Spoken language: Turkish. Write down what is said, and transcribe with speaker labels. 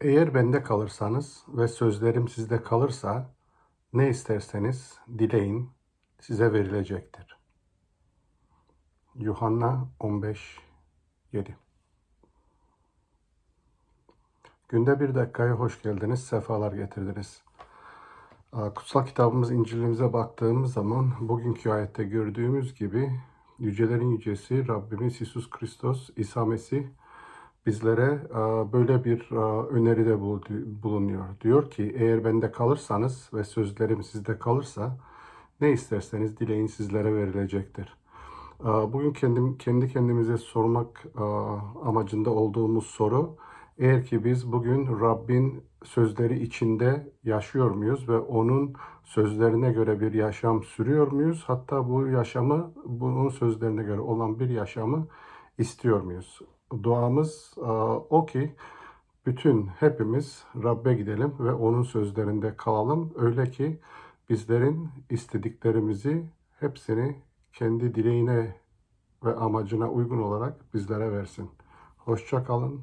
Speaker 1: Eğer bende kalırsanız ve sözlerim sizde kalırsa ne isterseniz dileyin size verilecektir. Yuhanna 15 7 Günde bir dakikaya hoş geldiniz, sefalar getirdiniz. Kutsal kitabımız İncil'imize baktığımız zaman bugünkü ayette gördüğümüz gibi yücelerin yücesi Rabbimiz İsus Kristos, İsa Mesih bizlere aa, böyle bir aa, öneride bul- bulunuyor. Diyor ki eğer bende kalırsanız ve sözlerim sizde kalırsa ne isterseniz dileyin sizlere verilecektir. Aa, Bugün kendim, kendi kendimize sormak amacında olduğumuz soru, eğer ki biz bugün Rabbin sözleri içinde yaşıyor muyuz ve onun sözlerine göre bir yaşam sürüyor muyuz? Hatta bu yaşamı, bunun sözlerine göre olan bir yaşamı istiyor muyuz? Duamız aa, o ki bütün hepimiz Rabbe gidelim ve onun sözlerinde kalalım. Öyle ki bizlerin istediklerimizi hepsini kendi dileğine ve amacına uygun olarak bizlere versin. Hoşça kalın,